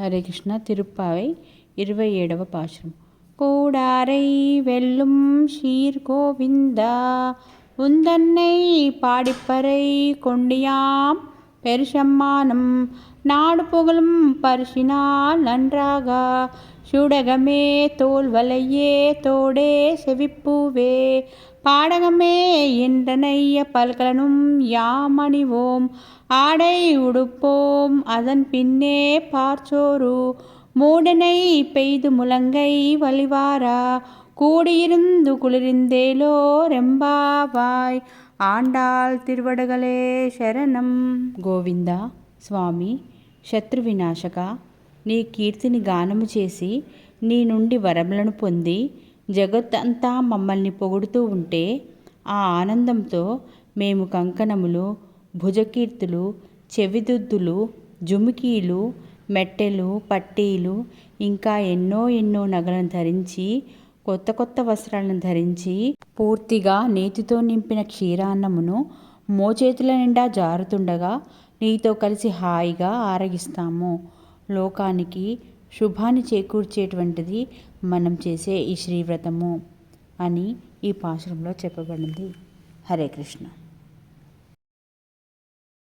ஹரே கிருஷ்ணா திருப்பாவை இருபையேழవ பாசுரம். கூடாரை வெல்லும் ஷீர் கோவிந்தா உந்தன்னை பாடிப்பறை கொண்டியாம் பெருஷம்மானம் நாடு புகழும் பரிசினால் நன்றாக? சுடகமே தோல்வலையே தோடே செவிப்பூவே. பாடகமே என்றனைய பல்கலனும் யாமணிவோம். ஆடை உடுப்போம் அதன் பின்னே பார்ச்சோரு. மூடனை பெய்து முழங்கை வழிவாரா? கூடியிருந்து குளிரிந்தேலோ రెంబావాయ్ ఆండాల్ తిరువడగలే శరణం గోవింద స్వామి శత్రు వినాశక నీ కీర్తిని గానము చేసి నీ నుండి వరములను పొంది జగత్తంతా మమ్మల్ని పొగుడుతూ ఉంటే ఆ ఆనందంతో మేము కంకణములు భుజకీర్తులు చెవిదుద్దులు జుమికీలు మెట్టెలు పట్టీలు ఇంకా ఎన్నో ఎన్నో నగలను ధరించి కొత్త కొత్త వస్త్రాలను ధరించి పూర్తిగా నేతితో నింపిన క్షీరాన్నమును మోచేతుల నిండా జారుతుండగా నీతో కలిసి హాయిగా ఆరగిస్తాము. లోకానికి శుభాన్ని చేకూర్చేటువంటిది మనం చేసే ఈ శ్రీవ్రతము అని ఈ పాశురంలో చెప్పబడింది. హరే కృష్ణ.